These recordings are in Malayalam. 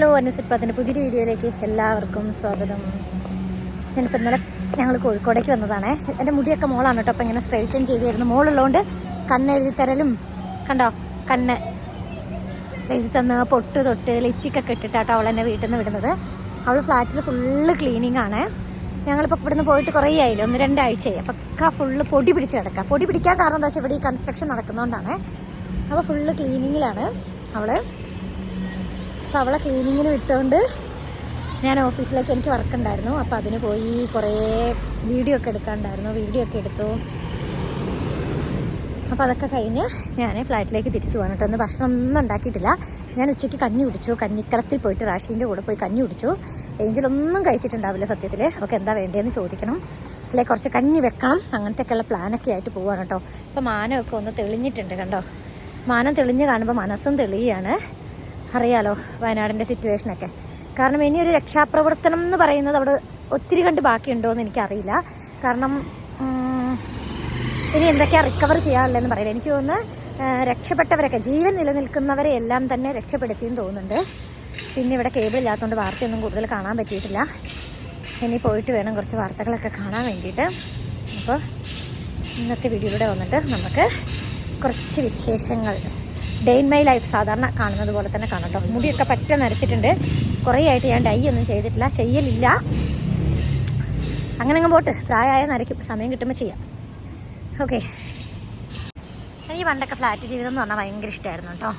ഹലോ അനുസരിപ്പത്തിന്റെ പുതിയൊരു വീഡിയോയിലേക്ക് എല്ലാവർക്കും സ്വാഗതം. ഞാനിപ്പോൾ ഇന്നലെ ഞങ്ങൾ കോഴിക്കോടേക്ക് വന്നതാണേ. എന്റെ മുടിയൊക്കെ മോളാണ് കേട്ടോ അപ്പോൾ ഇങ്ങനെ സ്ട്രൈറ്റൻ ചെയ്തായിരുന്നു മോളുള്ളതുകൊണ്ട് കണ്ണെഴുതി തരലും കണ്ടോ? കണ്ണ്. എഴുതി തന്ന പൊട്ട് തൊട്ട് ലിപ്സ്റ്റിക്കൊക്കെ ഇട്ടിട്ടാട്ടോ അവൾ എന്നെ വീട്ടിൽ നിന്ന് വിടുന്നത്. അവൾ ഫ്ലാറ്റിൽ ഫുള്ള് ക്ലീനിങ് ആണ്. ഞങ്ങളിപ്പോൾ ഇവിടുന്ന് പോയിട്ട് കുറേ ആയില്ലേ? ഒന്ന് രണ്ടാഴ്ചയായി. അപ്പോൾ ഒക്കെ ഫുള്ള് പൊടി പിടിച്ച് കിടക്കുക പൊടി പിടിക്കാൻ കാരണം എന്താ വെച്ചാൽ ഇവിടെ ഈ കൺസ്ട്രക്ഷൻ നടക്കുന്നതുകൊണ്ടാണ് അപ്പോൾ ഫുള്ള് ക്ലീനിങ്ങിലാണ് അവൾ അപ്പോൾ അവളെ ക്ലീനിങ്ങിന് വിട്ടുകൊണ്ട് ഞാൻ ഓഫീസിലേക്ക് എനിക്ക് വർക്ക് ഉണ്ടായിരുന്നു. അപ്പോൾ അതിന് പോയി കുറേ വീഡിയോ ഒക്കെ എടുക്കാണ്ടായിരുന്നു. വീഡിയോ ഒക്കെ എടുത്തു. അപ്പോൾ അതൊക്കെ കഴിഞ്ഞ് ഞാൻ ഫ്ലാറ്റിലേക്ക് തിരിച്ചു പോകാൻ കേട്ടോ. ഒന്ന് ഭക്ഷണം ഒന്നും ഉണ്ടാക്കിയിട്ടില്ല. പക്ഷെ ഞാൻ ഉച്ചയ്ക്ക് കഞ്ഞി കുടിച്ചു. കഞ്ഞിക്കളത്തിൽ പോയിട്ട് റാഷീന്റെ കൂടെ പോയി കഞ്ഞി കുടിച്ചു. ഏഞ്ചലൊന്നും കഴിച്ചിട്ടുണ്ടാവില്ല സത്യത്തിൽ അവൾക്ക് എന്താ വേണ്ടതെന്ന് ചോദിക്കണം. അല്ലെ കുറച്ച് കഞ്ഞി വെക്കണം. അങ്ങനത്തെയൊക്കെയുള്ള പ്ലാനൊക്കെ ആയിട്ട് പോവാണ് കേട്ടോ. അപ്പോൾ മാനമൊക്കെ ഒന്ന് തെളിഞ്ഞിട്ടുണ്ട് കണ്ടോ? മാനം തെളിഞ്ഞ് കാണുമ്പോൾ മനസ്സും തെളിയാണ്. അറിയാലോ വയനാടിന്റെ സിറ്റുവേഷനൊക്കെ കാരണം ഇനിയൊരു രക്ഷാപ്രവർത്തനം എന്ന് പറയുന്നത് അവിടെ ഒത്തിരി കണ്ട് ബാക്കിയുണ്ടോ എന്ന് എനിക്കറിയില്ല. കാരണം ഇനി എന്തൊക്കെയാ റിക്കവർ ചെയ്യാനുള്ളതെന്ന് പറയില്ല. എനിക്ക് തോന്നുന്നു രക്ഷപ്പെട്ടവരൊക്കെ ജീവൻ നിലനിൽക്കുന്നവരെ എല്ലാം തന്നെ രക്ഷപ്പെടുത്തിയെന്ന് തോന്നുന്നുണ്ട്. പിന്നെ ഇവിടെ കേബിൾ ഇല്ലാത്തതുകൊണ്ട് വാർത്തയൊന്നും കൂടുതൽ കാണാൻ പറ്റിയിട്ടില്ല. ഇനി പോയിട്ട് വേണം കുറച്ച് വാർത്തകളൊക്കെ കാണാൻ വേണ്ടിയിട്ട്. അപ്പോൾ ഇന്നത്തെ വീഡിയോയിലൂടെ വന്നിട്ട് നമുക്ക് കുറച്ച് വിശേഷങ്ങൾ ഡേ ഇൻ മൈ ലൈഫ് സാധാരണ കാണുന്നത് പോലെ തന്നെ കാണാം കേട്ടോ മുടിയൊക്കെ പറ്റ നരച്ചിട്ടുണ്ട്. കുറേ ആയിട്ട് ഞാൻ ഡൈ ഒന്നും ചെയ്തിട്ടില്ല. ചെയ്യലില്ല. അങ്ങനെ അങ്ങ് പോട്ട്. പ്രായമായ നരയ്ക്കും സമയം കിട്ടുമ്പോൾ ചെയ്യാം. ഓക്കെ എനിക്ക് പണ്ടൊക്കെ ഫ്ലാറ്റ് ജീവിതം എന്ന് പറഞ്ഞാൽ ഭയങ്കര ഇഷ്ടമായിരുന്നു കേട്ടോ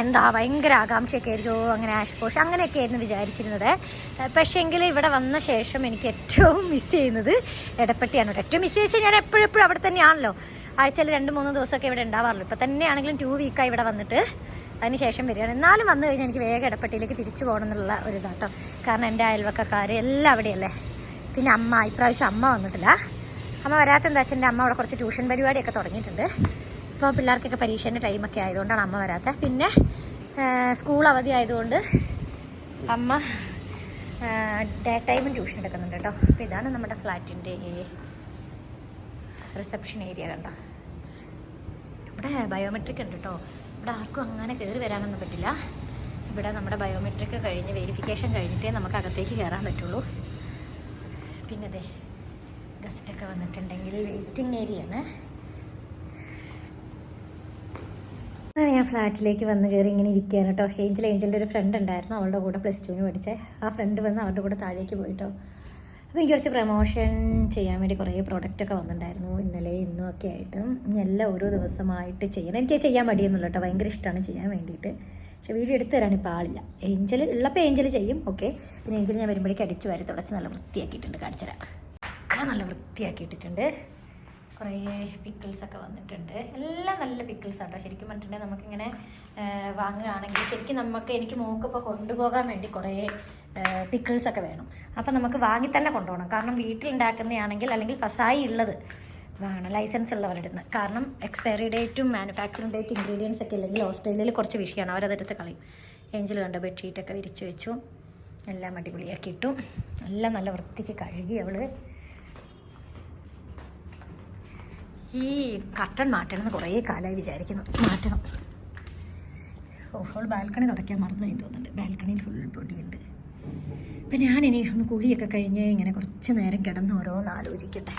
എന്താ ഭയങ്കര ആകാംക്ഷയൊക്കെ ആയിരുന്നു അങ്ങനെ ആഷ് പോഷ് അങ്ങനെയൊക്കെ ആയിരുന്നു വിചാരിച്ചിരുന്നത് പക്ഷേങ്കിൽ ഇവിടെ വന്ന ശേഷം എനിക്ക് ഏറ്റവും മിസ് ചെയ്യുന്നത് ഇടപ്പെട്ടിയാണ് ഏറ്റവും മിസ് ചെയ്യുന്നത് ഞാൻ എപ്പോഴും എപ്പോഴും അവിടെ തന്നെയാണല്ലോ. ആഴ്ചയിൽ രണ്ട് മൂന്ന് ദിവസമൊക്കെ ഇവിടെ ഉണ്ടാവാറുള്ളൂ. ഇപ്പം തന്നെയാണെങ്കിലും ടു വീക്കായി ഇവിടെ വന്നിട്ട് അതിന് ശേഷം വരികയാണ്. എന്നാലും വന്നു കഴിഞ്ഞാൽ എനിക്ക് വേഗം ഇടപ്പെട്ടിയിലേക്ക് തിരിച്ചു പോകണം എന്നുള്ള ഒരു ഇതാട്ടോ കാരണം എന്റെ അയൽവക്കക്കാർ എല്ലാം അവിടെയല്ലേ പിന്നെ അമ്മ ഇപ്രാവശ്യം അമ്മ വന്നിട്ടില്ല. അമ്മ വരാത്ത എന്താ വെച്ചാൽ എന്റെ അമ്മ അവിടെ കുറച്ച് ട്യൂഷൻ പരിപാടിയൊക്കെ തുടങ്ങിയിട്ടുണ്ട്. ഇപ്പോൾ പിള്ളേർക്കൊക്കെ പരീക്ഷേന്റെ ടൈമൊക്കെ ആയതുകൊണ്ടാണ് അമ്മ വരാത്തത് പിന്നെ സ്കൂൾ അവധി ആയതുകൊണ്ട് അമ്മ ഡേ ടൈമും ട്യൂഷൻ എടുക്കുന്നുണ്ട് കേട്ടോ അപ്പോൾ ഇതാണ് നമ്മുടെ ഫ്ലാറ്റിന്റെ റിസപ്ഷൻ ഏരിയ കണ്ടോ? ഇവിടെ ബയോമെട്രിക് ഉണ്ട് കേട്ടോ ഇവിടെ ആർക്കും അങ്ങനെ കയറി വരാനൊന്നും പറ്റില്ല. ഇവിടെ നമ്മുടെ ബയോമെട്രിക് കഴിഞ്ഞ് വെരിഫിക്കേഷൻ കഴിഞ്ഞിട്ടേ നമുക്ക് അകത്തേക്ക് കയറാൻ പറ്റുള്ളൂ. പിന്നെ അതെ ഗസ്റ്റൊക്കെ വന്നിട്ടുണ്ടെങ്കിൽ വെയിറ്റിംഗ് ഏരിയ ആണ്. അങ്ങനെ ഞാൻ ഫ്ലാറ്റിലേക്ക് വന്ന് കയറി ഇങ്ങനെ ഇരിക്കുകയാണ് കേട്ടോ ഏഞ്ചൽ ഏഞ്ചലിന്റെ ഒരു ഫ്രണ്ട് ഉണ്ടായിരുന്നു അവളുടെ കൂടെ പ്ലസ് ടുവിന് പഠിച്ചേ. ആ ഫ്രണ്ട് വന്ന് അവരുടെ കൂടെ താഴേക്ക് പോയിട്ടോ അപ്പോൾ എനിക്ക് കുറച്ച് പ്രൊമോഷൻ ചെയ്യാൻ വേണ്ടി കുറേ പ്രോഡക്റ്റ് ഒക്കെ വന്നിട്ടുണ്ടായിരുന്നു. ഇന്നലെ ഇന്നും ഒക്കെ ആയിട്ട്. എല്ലാം ഓരോ ദിവസമായിട്ട് ചെയ്യണം. എനിക്ക് ചെയ്യാൻ മടിയൊന്നുമില്ല കേട്ടോ. ഭയങ്കര ഇഷ്ടമാണ് ചെയ്യാൻ വേണ്ടിയിട്ട്. പക്ഷേ വീഡിയോ എടുത്തു തരാൻ ഇപ്പോൾ ആളില്ല. ഏഞ്ചൽ ഉള്ളപ്പോൾ ഏഞ്ചൽ ചെയ്യും. ഓക്കെ. പിന്നെ ഏഞ്ചൽ ഞാൻ വരുമ്പോഴേക്ക് അടിച്ചു വരെ തുടച്ച് നല്ല വൃത്തിയാക്കിയിട്ടുണ്ട്. കാണിച്ചു തരാം. ഒക്കെ നല്ല വൃത്തിയാക്കിയിട്ടിട്ടുണ്ട്. കുറേ പിക്കിൾസൊക്കെ വന്നിട്ടുണ്ട്. എല്ലാം നല്ല പിക്കിൾസ് കേട്ടോ ശരിക്കും പറഞ്ഞിട്ടുണ്ടെങ്കിൽ നമുക്കിങ്ങനെ വാങ്ങുകയാണെങ്കിൽ ശരിക്കും നമുക്ക് എനിക്ക് മോക്കിപ്പോൾ കൊണ്ടുപോകാൻ വേണ്ടി കുറേ പിക്കിൾസ് ഒക്കെ വേണം. അപ്പം നമുക്ക് വാങ്ങി തന്നെ കൊണ്ടുപോകണം. കാരണം വീട്ടിലുണ്ടാക്കുന്നതാണെങ്കിൽ അല്ലെങ്കിൽ ഫസായി ഉള്ളത് വേണം ലൈസൻസ് ഉള്ളവരുടെ നിന്ന് കാരണം എക്സ്പയറി ഡേറ്റും മാനുഫാക്ചറിങ് ഡേറ്റും ഇൻഗ്രീഡിയൻസ് ഒക്കെ ഇല്ലെങ്കിൽ ഓസ്ട്രേലിയയിൽ കുറച്ച് വിഷയമാണ്. അവരതെടുത്ത് കളയും. ഏഞ്ചൽ കണ്ട ബെഡ്ഷീറ്റൊക്കെ വിരിച്ചു വെച്ചു. എല്ലാം അടിപൊളിയാക്കി ഇട്ടു. എല്ലാം നല്ല വൃത്തിക്ക് കഴുകി അവൾ. ഈ കട്ടൺ മാറ്റണം എന്ന് കുറേ കാലമായി വിചാരിക്കുന്നു. മാറ്റണം. ഓ അവൾ ബാൽക്കണി തുടയ്ക്കാൻ മറന്നു തോന്നുന്നുണ്ട്. ബാൽക്കണിയിൽ ഫുൾ പൊടിയുണ്ട്. അപ്പം ഞാനിനി ഒന്ന് കുളിയൊക്കെ കഴിഞ്ഞ് ഇങ്ങനെ കുറച്ച് നേരം കിടന്ന് ഓരോന്ന് ആലോചിക്കട്ടെ.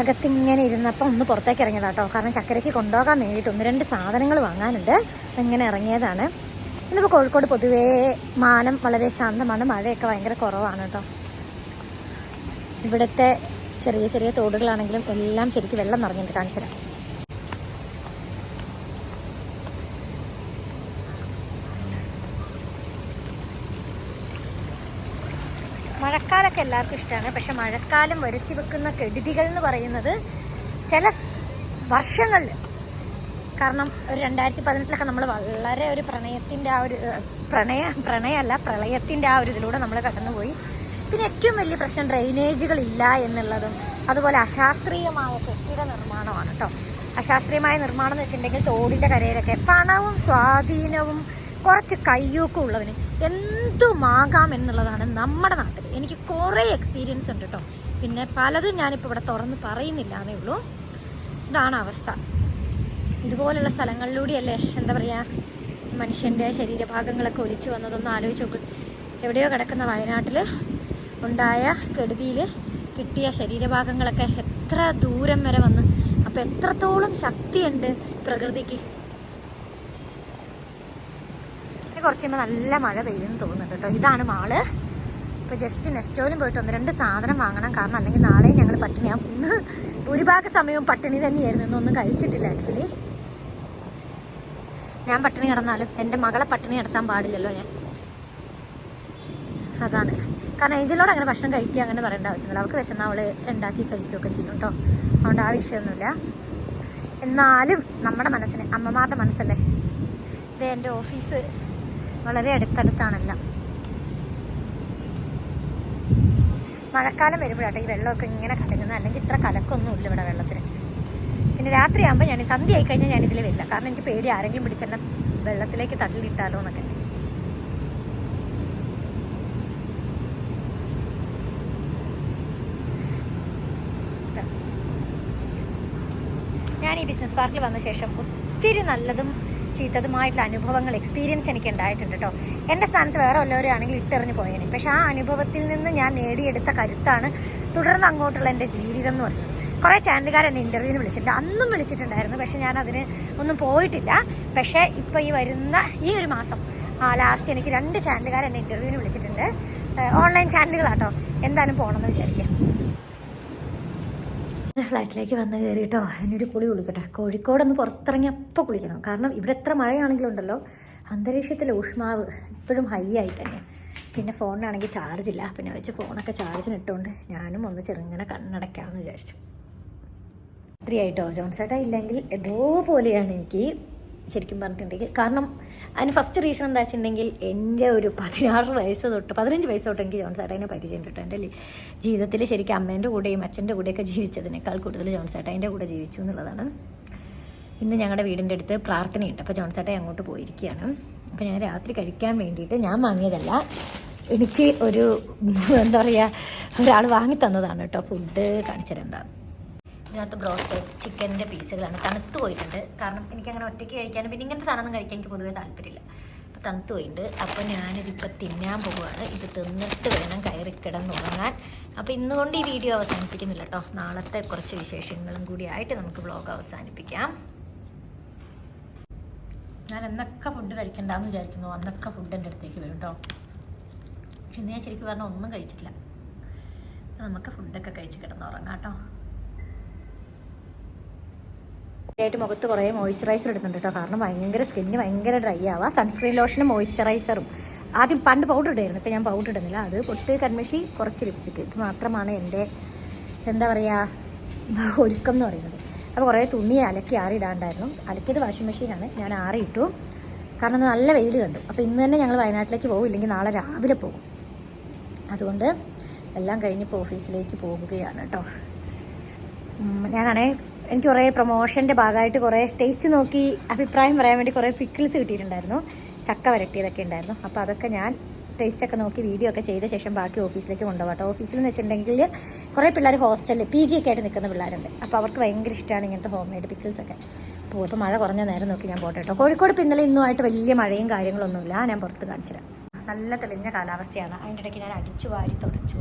അകത്തിങ്ങനെ ഇരുന്നപ്പോൾ ഒന്ന് പുറത്തേക്ക് ഇറങ്ങിയതാ കേട്ടോ കാരണം ചക്കരയ്ക്ക് കൊണ്ടുപോകാൻ വേണ്ടിയിട്ട് ഒന്ന് രണ്ട് സാധനങ്ങൾ വാങ്ങാനുണ്ട്. ഇങ്ങനെ ഇറങ്ങിയതാണ്. ഇന്നിപ്പോൾ കോഴിക്കോട് പൊതുവേ മാനം വളരെ ശാന്തമാണ്. മഴയൊക്കെ ഭയങ്കര കുറവാണ് കേട്ടോ ഇവിടുത്തെ ചെറിയ ചെറിയ തോടുകളാണെങ്കിലും എല്ലാം ശരിക്കും വെള്ളം നിറഞ്ഞിട്ട് കാണിച്ചു തരാം മഴക്കാലമൊക്കെ എല്ലാവർക്കും ഇഷ്ടമാണ്. പക്ഷെ മഴക്കാലം വരുത്തി വെക്കുന്ന കെടുതികൾ എന്ന് പറയുന്നത് ചില വർഷങ്ങളിൽ കാരണം ഒരു രണ്ടായിരത്തി പതിനെട്ടിലൊക്കെ നമ്മൾ വളരെ ഒരു പ്രണയത്തിന്റെ ആ ഒരു പ്രണയ പ്രണയമല്ല പ്രളയത്തിന്റെ ആ ഒരു ഇതിലൂടെ നമ്മൾ കടന്നുപോയി. പിന്നെ ഏറ്റവും വലിയ പ്രശ്നം ഡ്രെയിനേജുകൾ ഇല്ല എന്നുള്ളതും അതുപോലെ അശാസ്ത്രീയമായ കെട്ടിട നിർമ്മാണമാണ് കേട്ടോ. അശാസ്ത്രീയമായ നിർമ്മാണം എന്ന് വെച്ചിട്ടുണ്ടെങ്കിൽ തോടിന്റെ കരയിലൊക്കെ പണവും സ്വാധീനവും കുറച്ച് കയ്യൂക്കും ഉള്ളവന്. എന്തുമാകാം എന്നുള്ളതാണ് നമ്മുടെ നാട്ടിൽ. എനിക്ക് കുറേ എക്സ്പീരിയൻസ് ഉണ്ട് കേട്ടോ പിന്നെ പലതും ഞാനിപ്പോൾ ഇവിടെ തുറന്ന് പറയുന്നില്ല എന്നേ ഉള്ളൂ. ഇതാണ് അവസ്ഥ. ഇതുപോലുള്ള സ്ഥലങ്ങളിലൂടെയല്ലേ എന്താ പറയുക മനുഷ്യന്റെ ശരീരഭാഗങ്ങളൊക്കെ ഒലിച്ചു വന്നതൊന്നും ആലോചിച്ച് നോക്ക്. എവിടെയോ കിടക്കുന്ന വയനാട്ടിൽ ഉണ്ടായ കെടുതിയിൽ കിട്ടിയ ശരീരഭാഗങ്ങളൊക്കെ എത്ര ദൂരം വരെ വന്ന് അപ്പോൾ എത്രത്തോളം ശക്തിയുണ്ട് പ്രകൃതിക്ക് ഇനി കുറച്ച് കഴിയുമ്പോൾ നല്ല മഴ പെയ്യുമെന്ന് തോന്നുന്നുണ്ട് കേട്ടോ. ഇതാണ് മാൾ. ഇപ്പോൾ ജസ്റ്റ് നെസ്റ്റോലും പോയിട്ട് ഒന്ന് രണ്ട് സാധനം വാങ്ങണം. കാരണം അല്ലെങ്കിൽ നാളെയും ഞങ്ങൾ പട്ടിണിയാവും ഇന്ന് ഭൂരിഭാഗ സമയവും പട്ടിണി തന്നെയായിരുന്നു. ഇന്നൊന്നും കഴിച്ചിട്ടില്ല ആക്ച്വലി ഞാൻ പട്ടിണി കിടന്നാലും എന്റെ മകളെ പട്ടിണി കിടത്താൻ പാടില്ലല്ലോ ഞാൻ. അതാണ്. കാരണം ഏഞ്ചലിനോട് അങ്ങനെ ഭക്ഷണം കഴിക്കുക അങ്ങനെ പറയേണ്ട ആവശ്യമില്ല. അവൾക്ക് വിശന്ന അവൾ ഉണ്ടാക്കി കഴിക്കുകയൊക്കെ ചെയ്യും കേട്ടോ. അതുകൊണ്ട് ആ വിഷയമൊന്നുമില്ല. എന്നാലും നമ്മുടെ മനസ്സിന് അമ്മമാരുടെ മനസ്സല്ലേ? ഇത് എന്റെ ഓഫീസ് വളരെ അടുത്തടുത്താണെല്ലാം. മഴക്കാലം വരുമ്പോഴാട്ടെ ഈ വെള്ളമൊക്കെ ഇങ്ങനെ കലങ്ങുന്നത്. അല്ലെങ്കിൽ ഇത്ര കലക്കൊന്നുമില്ല ഇവിടെ വെള്ളത്തിന്. പിന്നെ രാത്രിയാകുമ്പോൾ ഞാൻ സന്ധ്യ ആയി കഴിഞ്ഞാൽ ഞാൻ ഇതിൽ വരില്ല. കാരണം എനിക്ക് പേടി ആരെങ്കിലും പിടിച്ചെന്നെ വെള്ളത്തിലേക്ക് തള്ളിയിട്ടാലോ എന്നൊക്കെ. ഞാൻ ഈ ബിസിനസ് പാർക്കിൽ വന്ന ശേഷം ഒത്തിരി നല്ലതും ചീത്തതുമായിട്ടുള്ള അനുഭവങ്ങൾ എക്സ്പീരിയൻസ് എനിക്ക് ഉണ്ടായിട്ടുണ്ട് കേട്ടോ എന്റെ സ്ഥാനത്ത് വേറെ ഉള്ളവരാണെങ്കിൽ ഇട്ടെറിഞ്ഞ് പോയേനെ. പക്ഷെ ആ അനുഭവത്തിൽ നിന്ന് ഞാൻ നേടിയെടുത്ത കരുത്താണ് തുടർന്ന് അങ്ങോട്ടുള്ള എന്റെ ജീവിതം എന്ന് പറയുന്നത്. കുറേ ചാനലുകാർ എന്നെ ഇന്റർവ്യൂവിന് വിളിച്ചിട്ടുണ്ട്. അന്നും വിളിച്ചിട്ടുണ്ടായിരുന്നു. പക്ഷെ ഞാൻ അതിന് ഒന്നും പോയിട്ടില്ല. പക്ഷേ ഇപ്പോൾ ഈ വരുന്ന ഈ ഒരു മാസം ലാസ്റ്റ് എനിക്ക് രണ്ട് ചാനലുകാർ എന്നെ ഇന്റർവ്യൂവിന് വിളിച്ചിട്ടുണ്ട്. ഓൺലൈൻ ചാനലുകളാട്ടോ എന്തായാലും പോകണമെന്ന് വിചാരിക്കാം. ഫ്ലാറ്റിലേക്ക് വന്ന് കയറിയിട്ടോ എന്നൊരു കുളി കുളിക്കട്ടെ. കോഴിക്കോട് ഒന്ന് പുറത്തിറങ്ങി അപ്പോൾ കുളിക്കണം. കാരണം ഇവിടെ എത്ര മഴയാണെങ്കിലും ഉണ്ടല്ലോ അന്തരീക്ഷത്തിലെ ഊഷ്മാവ് ഇപ്പോഴും ഹൈ ആയി തന്നെ. പിന്നെ ഫോണിനാണെങ്കിൽ ചാർജ് ഇല്ല. പിന്നെ വെച്ച് ഫോണൊക്കെ ചാർജിന് ഇട്ടുകൊണ്ട് ഞാനും ഒന്ന് ചെറുങ്ങനെ കണ്ണടയ്ക്കാമെന്ന് വിചാരിച്ചു. രാത്രിയായിട്ടോ. ജോൺസേട്ടാ ഇല്ലെങ്കിൽ എന്തോ പോലെയാണ് എനിക്ക് ശരിക്കും പറഞ്ഞിട്ടുണ്ടെങ്കിൽ. കാരണം അതിന് ഫസ്റ്റ് റീസൺ എന്താ വെച്ചിട്ടുണ്ടെങ്കിൽ എന്റെ ഒരു പതിനാറ് വയസ്സ് തൊട്ട് പതിനഞ്ച് വയസ്സ് തൊട്ട് എനിക്ക് ജോൺസേട്ടനെ പരിചയം കേട്ടോ എന്റെ ജീവിതത്തിൽ ശരിക്കും അമ്മേന്റെ കൂടെയും അച്ഛന്റെ കൂടെയൊക്കെ ജീവിച്ചതിനേക്കാൾ കൂടുതൽ ജോൺസേട്ടന്റെ കൂടെ ജീവിച്ചു എന്നുള്ളതാണ്. ഇന്ന് ഞങ്ങളുടെ വീടിന്റെ അടുത്ത് പ്രാർത്ഥനയുണ്ട്. അപ്പോൾ ജോൺസേട്ടൻ അങ്ങോട്ട് പോയിരിക്കുകയാണ്. അപ്പോൾ ഞാൻ രാത്രി കഴിക്കാൻ വേണ്ടിയിട്ട് ഞാൻ വാങ്ങിയതല്ല എനിക്ക് ഒരു എന്താ പറയുക ഒരാൾ വാങ്ങി തന്നതാണ് കേട്ടോ. ഫുഡ് കാണിച്ചത് എന്താ. ഇതിനകത്ത് ബ്രോസ്റ്റഡ് ചിക്കന്റെ പീസുകളാണ്. തണുത്ത് പോയിട്ടുണ്ട്. കാരണം എനിക്ക് അങ്ങനെ ഒറ്റയ്ക്ക് കഴിക്കാനും പിന്നെ ഇങ്ങനത്തെ സാധനം കഴിക്കാൻ എനിക്ക് പൊതുവേ താല്പര്യമില്ല. അപ്പോൾ തണുത്ത് പോയിട്ടുണ്ട്. അപ്പോൾ ഞാനിതിപ്പോൾ തിന്നാൻ പോവുകയാണ് ഇത് തിന്നിട്ട് വേണം കയറി കിടന്ന് കിടന്നുറങ്ങാൻ. അപ്പോൾ ഇന്നുകൊണ്ട് ഈ വീഡിയോ അവസാനിപ്പിക്കുന്നില്ല കേട്ടോ. നാളത്തെ കുറച്ച് വിശേഷങ്ങളും കൂടി ആയിട്ട് നമുക്ക് വ്ളോഗ് അവസാനിപ്പിക്കാം. ഞാൻ എന്നൊക്കെ ഫുഡ് കഴിക്കണ്ടെന്ന് വിചാരിക്കുന്നു. അന്നൊക്കെ ഫുഡ് എന്റെ അടുത്തേക്ക് വരും കേട്ടോ. പക്ഷെ ഇന്ന് ഞാൻ ശരിക്കും പറഞ്ഞാൽ ഒന്നും കഴിച്ചിട്ടില്ല. നമുക്ക് ഫുഡൊക്കെ കഴിച്ച് കിടന്നുറങ്ങാം കേട്ടോ. ആയിട്ട് മുഖത്ത് കുറേ മോയ്സ്ചറൈസർ എടുക്കുന്നുണ്ട് കേട്ടോ. കാരണം ഭയങ്കര സ്കിന്ന് ഭയങ്കര ഡ്രൈ ആവുക സൺസ്ക്രീൻ ലോഷനും മോയ്സ്ചറൈസറും ആദ്യം പണ്ട് പൗഡർ ഇടായിരുന്നു. ഇപ്പം ഞാൻ പൗഡർ ഇടുന്നില്ല. അത് പൊട്ട് കൺമഷി കുറച്ച് ലിപ്സ്റ്റിക്ക് ഇത് മാത്രമാണ് എന്റെ എന്താ പറയുക ഒരുക്കം എന്ന് പറയുന്നത്. അപ്പോൾ കുറേ തുണി അലക്കി ആറിയിടാണ്ടായിരുന്നു അലക്കിയത് വാഷിംഗ് മെഷീനാണ് ഞാൻ ആറിയിട്ടു കാരണം നല്ല വെയിൽ കണ്ടു. അപ്പോൾ ഇന്ന് തന്നെ ഞങ്ങൾ വയനാട്ടിലേക്ക് പോകും. ഇല്ലെങ്കിൽ നാളെ രാവിലെ പോകും. അതുകൊണ്ട് എല്ലാം കഴിഞ്ഞിപ്പോൾ ഓഫീസിലേക്ക് പോകുകയാണ് കേട്ടോ. ഞാനാണെങ്കിൽ ഞാനാണേ എനിക്ക് കുറേ പ്രൊമോഷന്റെ ഭാഗമായിട്ട് കുറേ ടേസ്റ്റ് നോക്കി അഭിപ്രായം പറയാൻ വേണ്ടി കുറേ പിക്കിൾസ് കിട്ടിയിട്ടുണ്ടായിരുന്നു. ചക്ക വരട്ടിയതൊക്കെ ഉണ്ടായിരുന്നു. അപ്പോൾ അതൊക്കെ ഞാൻ ടേസ്റ്റൊക്കെ നോക്കി വീഡിയോ ഒക്കെ ചെയ്ത ശേഷം ബാക്കി ഓഫീസിലേക്ക് കൊണ്ടുപോകട്ടോ. ഓഫീസിൽ എന്ന് വെച്ചിട്ടുണ്ടെങ്കിൽ കുറേ പിള്ളേർ ഹോസ്റ്റലിൽ പി ജി ഒക്കെ ആയിട്ട് നിൽക്കുന്ന പിള്ളേരുണ്ട്. അപ്പോൾ അവർക്ക് ഭയങ്കര ഇഷ്ടമാണ് ഇങ്ങനത്തെ ഹോം മെയ്ഡ് പിക്കിൾസൊക്കെ അപ്പോൾ ഇപ്പോൾ മഴ കുറഞ്ഞ നേരം നോക്കി ഞാൻ പോട്ടെ കേട്ടോ. കോഴിക്കോട് പിന്നലെ ഇന്നുമായിട്ട് വലിയ മഴയും കാര്യങ്ങളൊന്നുമില്ല. ഞാൻ പുറത്ത് കാണിച്ചുതരാം നല്ല തെളിഞ്ഞ കാലാവസ്ഥയാണ്. അതിന്റെ ഇടയ്ക്ക് ഞാൻ അടിച്ചു വാരി തുടച്ചു.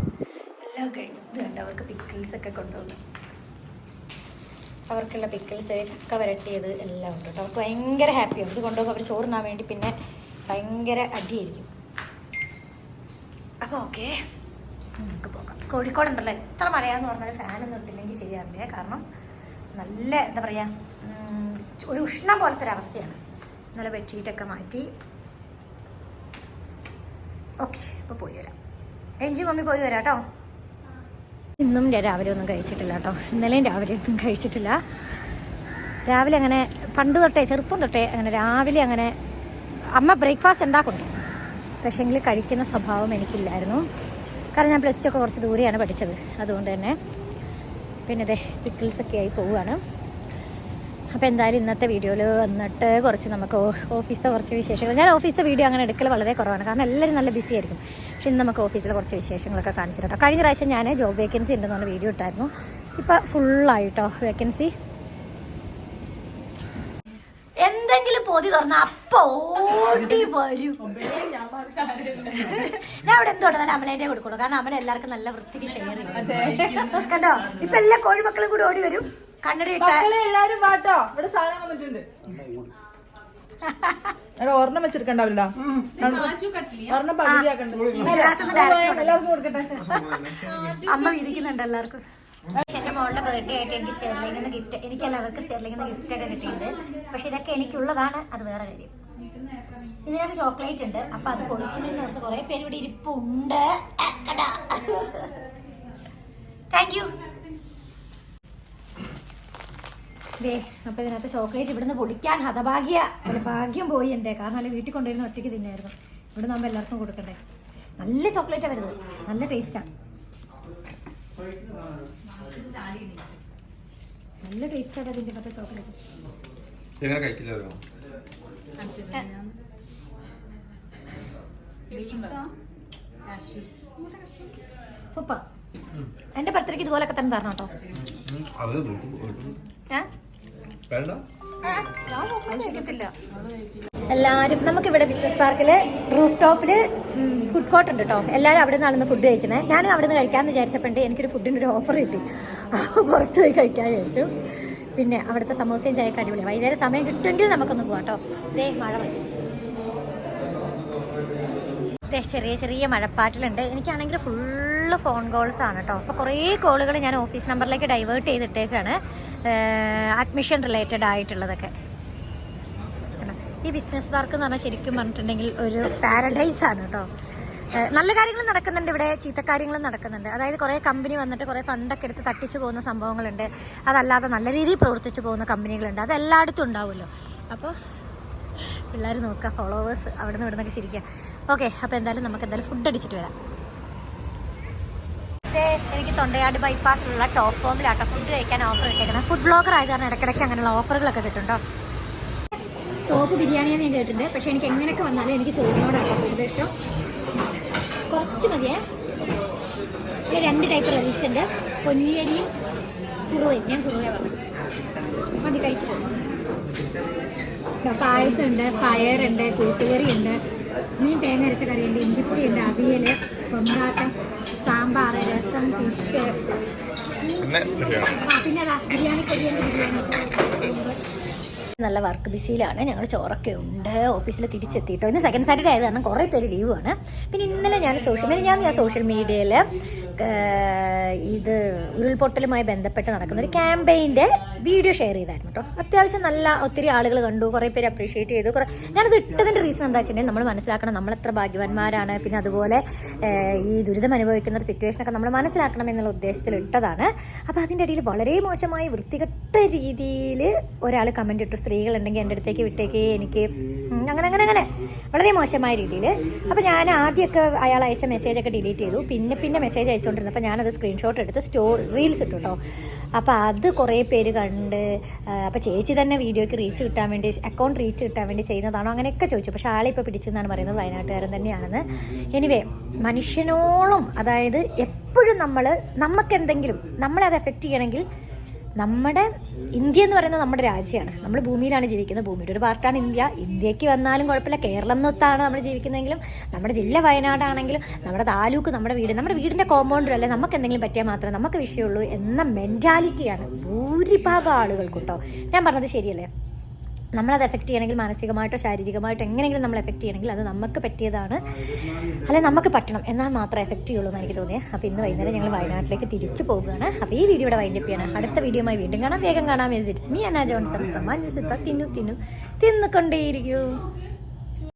എല്ലാം കഴിഞ്ഞു. അവർക്ക് പിക്കിൾസൊക്കെ കൊണ്ടുപോകുന്നു അവർക്കുള്ള പിക്കിൾസ് ചക്ക വരട്ടിയത് എല്ലാം ഉണ്ട് കേട്ടോ. അവർക്ക് ഭയങ്കര ഹാപ്പിയാണ് ഇത് കൊണ്ടുപോകും അവർ ചോറിനാൻ വേണ്ടി പിന്നെ ഭയങ്കര അടിയായിരിക്കും. അപ്പോൾ ഓക്കെ നമുക്ക് പോകാം. കോഴിക്കോട് ഉണ്ടല്ലോ എത്ര മഴയാണെന്ന് പറഞ്ഞാൽ ഫാനൊന്നും ഇട്ടില്ലെങ്കിൽ ശരിയാവില്ല. കാരണം നല്ല എന്താ പറയുക ഒരു ഉഷ്ണം പോലത്തെ ഒരു അവസ്ഥയാണ് നല്ല ബെഡ്ഷീറ്റൊക്കെ മാറ്റി. ഓക്കെ അപ്പോൾ പോയി വരാം. എഞ്ചി മമ്മി പോയി വരാം കേട്ടോ. ഇന്നും രാവിലെ ഒന്നും കഴിച്ചിട്ടില്ല കേട്ടോ. ഇന്നലെയും രാവിലെ ഒന്നും കഴിച്ചിട്ടില്ല. രാവിലെ അങ്ങനെ പണ്ട് തൊട്ടേ ചെറുപ്പം തൊട്ടേ അങ്ങനെ രാവിലെ അങ്ങനെ അമ്മ ബ്രേക്ക്ഫാസ്റ്റ് ഉണ്ടാക്കുന്നുണ്ട് പക്ഷേങ്കിൽ കഴിക്കുന്ന സ്വഭാവം എനിക്കില്ലായിരുന്നു. കാരണം ഞാൻ പ്ലസ് ടു ഒക്കെ കുറച്ച് ദൂരെയാണ് പഠിച്ചത്. അതുകൊണ്ട് തന്നെ പിന്നെ ഇതേ പിക്കിൾസൊക്കെ ആയി പോവുകയാണ്. അപ്പോൾ എന്തായാലും ഇന്നത്തെ വീഡിയോയിൽ വന്നിട്ട് കുറച്ച് നമുക്ക് ഓഫീസിലെ കുറച്ച് വിശേഷങ്ങൾ. ഞാൻ ഓഫീസിലെ വീഡിയോ അങ്ങനെ എടുക്കൽ വളരെ കുറവാണ്. കാരണം എല്ലാവരും നല്ല ബിസി ആയിരിക്കും. പക്ഷെ ഇന്ന് നമുക്ക് ഓഫീസിലെ കുറച്ച് വിശേഷങ്ങളൊക്കെ കാണിച്ചു കേട്ടോ. കഴിഞ്ഞ പ്രാവശ്യം ഞാൻ ജോബ് വേക്കൻസി ഉണ്ടെന്ന് പറഞ്ഞ വീഡിയോ ഇട്ടായിരുന്നു. ഇപ്പോൾ ഫുള്ളായിട്ടോ വേക്കൻസി എന്തെങ്കിലും പൊതി തുറന്ന അപ്പൊ ഓടി വരും. ഞാൻ അവിടെ എന്തോട്ടെ നല്ല അമലേന്റെ കൊടുക്കുള്ളൂ. കാരണം അമല എല്ലാവർക്കും നല്ല വൃത്തിക്ക് ഷെയർ ചെയ്യും. കണ്ടോ? ഇപ്പൊ എല്ലാ കോഴിമക്കളും കൂടി ഓടി വരും. കണ്ണട മക്കളെ എല്ലാരും വാട്ടോ. ഇവിടെ സാധനം വന്നിട്ടുണ്ട്. എടാ ഒരെണ്ണം വെച്ചെടുക്കണ്ടാവില്ല ഒരെണ്ണം പകുതിയാക്കണ്ട. എല്ലാവർക്കും കൊടുക്കട്ടെ. അമ്മ വിധിക്കുന്നുണ്ട് എല്ലാവർക്കും. എന്റെ മോളുടെ ബർത്ത്ഡേ ആയിട്ട് എനിക്ക് സ്റ്റെർലിംഗിൽ നിന്ന് ഗിഫ്റ്റ് എനിക്ക് എല്ലാവർക്കും സ്റ്റെർലിംഗിൽ നിന്ന് ഗിഫ്റ്റ് ഒക്കെ കിട്ടിയിട്ടുണ്ട്. പക്ഷെ ഇതൊക്കെ എനിക്കുള്ളതാണ് അത് വേറെ കാര്യം. ഇതിനകത്ത് ചോക്ലേറ്റ് ഉണ്ട് അപ്പൊ അത് കൊടുക്കുമെന്ന് ഓർത്ത് കുറെ പേര് ഇവിടെ ഇരിപ്പുണ്ട്. താങ്ക് യു ദേ അപ്പൊ ഇതിനകത്ത് ചോക്ലേറ്റ് ഇവിടുന്ന് പൊടിക്കാൻ ഹതഭാഗ്യ. ഭാഗ്യം പോയി എന്റെ. കാരണം അല്ലെ വീട്ടിൽ കൊണ്ടുവരുന്ന ഒറ്റയ്ക്ക് തിന്നായിരുന്നു. ഇവിടെ നമ്മൾ എല്ലാവർക്കും കൊടുക്കണ്ടേ? നല്ല ചോക്ലേറ്റാണ് വരുന്നത്. നല്ല ടേസ്റ്റാണ് നല്ല ടേസ്റ്റാണ് അതിന്റെ മറ്റേ ചോക്ലേറ്റ്. എങ്ങനെ സൂപ്പർ. എന്റെ ബർത്ത്ഡേക്ക് ഇതുപോലൊക്കെ തന്നെ തരണം കേട്ടോ. വേണ്ട. എല്ലാവരും നമുക്കിവിടെ ബിസിനസ് പാർക്കിൽ റൂഫ് ടോപ്പിൽ ഫുഡ് കോർട്ട് ഉണ്ട് കേട്ടോ എല്ലാവരും അവിടെ നിന്നാണ് ഫുഡ് കഴിക്കുന്നത് ഞാൻ അവിടെ നിന്ന് കഴിക്കാമെന്ന് വിചാരിച്ചപ്പോണ്ട് എനിക്കൊരു ഫുഡിന്റെ ഒരു ഓഫർ കിട്ടി പുറത്ത് പോയി കഴിക്കാൻ വിചാരിച്ചു. പിന്നെ അവിടുത്തെ സമോസയും ചായക്ക് അടിപൊളിയാണ് വൈകുന്നേരം സമയം കിട്ടുമെങ്കിൽ നമുക്കൊന്ന് പോകാം കേട്ടോ ദേ മഴ ചെറിയ ചെറിയ മഴപ്പാറ്റിലുണ്ട്. എനിക്കാണെങ്കിൽ ഫുള്ള് ഫോൺ കോൾസ് ആണ് കേട്ടോ അപ്പോൾ കുറേ കോളുകൾ ഞാൻ ഓഫീസ് നമ്പറിലേക്ക് ഡൈവേർട്ട് ചെയ്തിട്ടേക്കാണ്. അഡ്മിഷൻ റിലേറ്റഡ് ആയിട്ടുള്ളതൊക്കെ? ഈ ബിസിനസ് പാർക്ക് എന്ന് പറഞ്ഞാൽ ശരിക്കും പറഞ്ഞിട്ടുണ്ടെങ്കിൽ ഒരു പാരഡൈസ് ആണ് കേട്ടോ നല്ല കാര്യങ്ങൾ നടക്കുന്നുണ്ട് ഇവിടെ ചീത്ത കാര്യങ്ങളും നടക്കുന്നുണ്ട്. അതായത് കുറേ കമ്പനി വന്നിട്ട് കുറേ ഫണ്ടൊക്കെ എടുത്ത് തട്ടിച്ചു പോകുന്ന സംഭവങ്ങളുണ്ട്. അതല്ലാതെ നല്ല രീതിയിൽ പ്രവർത്തിച്ചു പോകുന്ന കമ്പനികളുണ്ട് അത് എല്ലായിടത്തും ഉണ്ടാവുമല്ലോ. അപ്പോൾ പിള്ളേർ നോക്കുക ഫോളോവേഴ്സ് അവിടെ നിന്ന് ഇവിടെ നിന്നൊക്കെ ശരിക്കുക ഓക്കെ അപ്പോൾ എന്തായാലും നമുക്ക് എന്തായാലും ഫുഡ് അടിച്ചിട്ട് വരാം. ദേ, എനിക്ക് തൊണ്ടയാട് ബൈപ്പാസിലുള്ള ടോപ്പ് ഫോമിലാട്ടോ ഫുഡ് കഴിക്കാൻ ഓഫർ കിട്ടിയേക്കുന്നത് ഫുഡ് ബ്ലോഗർ ആയത് കാരണം ഇടയ്ക്കിടയ്ക്ക് അങ്ങനെയുള്ള ഓഫറുകളൊക്കെ കിട്ടുന്നുണ്ടോ? ടോപ്പ് ബിരിയാണിയാണ് ഞാൻ കേട്ടിട്ടുണ്ട്. പക്ഷേ എനിക്ക് എങ്ങനെയൊക്കെ വന്നാലും എനിക്ക് ചോറിനോടാണ് കൂടുതൽ ഇഷ്ടം. കുറച്ച് മതിയേ. ഇവിടെ രണ്ട് ടൈപ്പ് റൈസ് ഉണ്ട്. പൊന്നിയരിയും കുറുവയും. ഞാൻ കുറുവ പറഞ്ഞു മതി കഴിച്ചു പായസമുണ്ട് പയറുണ്ട് കൂട്ടുകറിയുണ്ട്. മീൻ തേങ്ങ അരച്ച കറിയുണ്ട് ഇഞ്ചിപ്പൊടിയുണ്ട് അവിയൽ കൊണ്ടാട്ടം സാമ്പാർ രസം ഫിഷ് പിന്നെ ബിരിയാണി. നല്ല വർക്ക് ബിസിയിലാണ്. ഞങ്ങൾ ചോറൊക്കെ ഉണ്ട്. ഓഫീസിൽ തിരിച്ചെത്തിയിട്ടോ. ഇന്ന് സെക്കൻഡ് സാറ്റർഡേ ആയത് കാരണം കുറേ പേര് ലീവാണ് പിന്നെ ഇന്നലെ ഞാൻ സോഷ്യൽ മീഡിയ ഞാൻ ഞാൻ സോഷ്യൽ മീഡിയയിൽ ഇത് ഉരുൾപൊട്ടലുമായി ബന്ധപ്പെട്ട് നടക്കുന്ന ഒരു ക്യാമ്പയിന്റെ വീഡിയോ ഷെയർ ചെയ്തായിരുന്നു കേട്ടോ. അത്യാവശ്യം നല്ല ഒത്തിരി ആളുകൾ കണ്ടു കുറേ പേര് അപ്രീഷിയേറ്റ് ചെയ്തു. കുറേ ഞാനത് ഇട്ടതിന്റെ റീസൺ എന്താ വെച്ചിട്ടുണ്ടെങ്കിൽ നമ്മൾ മനസ്സിലാക്കണം നമ്മൾ എത്ര ഭാഗ്യവാന്മാരാണ്. പിന്നെ അതുപോലെ ഈ ദുരിതം അനുഭവിക്കുന്ന ഒരു സിറ്റുവേഷൻ ഒക്കെ നമ്മൾ മനസ്സിലാക്കണം എന്നുള്ള ഉദ്ദേശത്തിൽ ഇട്ടതാണ്. അപ്പോൾ അതിന്റെ ഇടയിൽ വളരെ മോശമായി വൃത്തികെട്ട രീതിയിൽ ഒരാൾ കമന്റ് ഇട്ടു സ്ത്രീകളുണ്ടെങ്കിൽ എന്റെ അടുത്തേക്ക് വിട്ടേക്ക് എനിക്ക് അങ്ങനെ അങ്ങനെ അങ്ങനെ. വളരെ മോശമായ രീതിയിൽ അപ്പോൾ ഞാൻ ആദ്യമൊക്കെ അയാൾ അയച്ച മെസ്സേജ് ഒക്കെ ഡിലീറ്റ് ചെയ്തു. പിന്നെ പിന്നെ മെസ്സേജ് അയച്ചുകൊണ്ടിരുന്നപ്പോൾ ഞാനത് സ്ക്രീൻഷോട്ട് എടുത്ത് സ്റ്റോ റീൽസ് ഇട്ടു കേട്ടോ അപ്പോൾ അത് കുറേ പേര് കണ്ട് അപ്പോൾ ചേച്ചി തന്നെ വീഡിയോക്ക് റീച്ച് കിട്ടാൻ വേണ്ടി അക്കൗണ്ട് റീച്ച് കിട്ടാൻ വേണ്ടി ചെയ്യുന്നതാണോ അങ്ങനെയൊക്കെ ചോദിച്ചു. പക്ഷേ ആളിപ്പോൾ പിടിച്ചെന്നാണ് പറയുന്നത്. വയനാട്ടുകാരൻ തന്നെയാണെന്ന് എനിവേ മനുഷ്യനോളം അതായത് എപ്പോഴും നമ്മൾ നമുക്കെന്തെങ്കിലും നമ്മളെ അത് എഫക്റ്റ് ചെയ്യണമെങ്കിൽ നമ്മുടെ ഇന്ത്യ എന്ന് പറയുന്നത് നമ്മുടെ രാജ്യമാണ്. നമ്മൾ ഭൂമിയിലാണ് ജീവിക്കുന്നത് ഭൂമിയുടെ ഒരു പാർട്ടാണ് ഇന്ത്യ. ഇന്ത്യയ്ക്ക് വന്നാലും കുഴപ്പമില്ല. കേരളം എന്നൊത്താണ് നമ്മൾ ജീവിക്കുന്നതെങ്കിലും നമ്മുടെ ജില്ല വയനാടാണെങ്കിലും നമ്മുടെ താലൂക്ക് നമ്മുടെ വീട് നമ്മുടെ വീടിന്റെ കോമ്പൗണ്ടിലല്ലേ നമുക്ക് എന്തെങ്കിലും പറ്റിയാൽ മാത്രമേ നമുക്ക് വിഷയമുള്ളൂ എന്ന മെന്റാലിറ്റിയാണ് ഭൂരിഭാഗം ആളുകൾക്കുണ്ടോ ഞാൻ പറഞ്ഞത് ശരിയല്ലേ? നമ്മളത് എഫക്റ്റ് ചെയ്യണമെങ്കിൽ മാനസികമായിട്ടോ ശാരീരികമായിട്ടോ എങ്ങനെയെങ്കിലും നമ്മൾ എഫക്റ്റ് ചെയ്യണമെങ്കിൽ അത് നമുക്ക് പറ്റിയതാണ്. അല്ലെ നമുക്ക് പറ്റണം. എന്നാൽ മാത്രമേ എഫക്റ്റ് ചെയ്യുള്ളൂ എന്ന് എനിക്ക് തോന്നിയത് അപ്പോൾ ഇന്ന് വൈകുന്നേരം ഞങ്ങൾ വയനാട്ടിലേക്ക് തിരിച്ചു പോവുകയാണ് അപ്പോൾ ഈ വീഡിയോയുടെ വൈൻഡപ്പ് ചെയ്യണം. അടുത്ത വീഡിയോയുമായി വീണ്ടും കാണാം. വേഗം കാണാം. ഇത് മീ അന ജോൺസൺ തിന്നു തിന്നു തിന്നുകൊണ്ടേയിരിക്കൂ.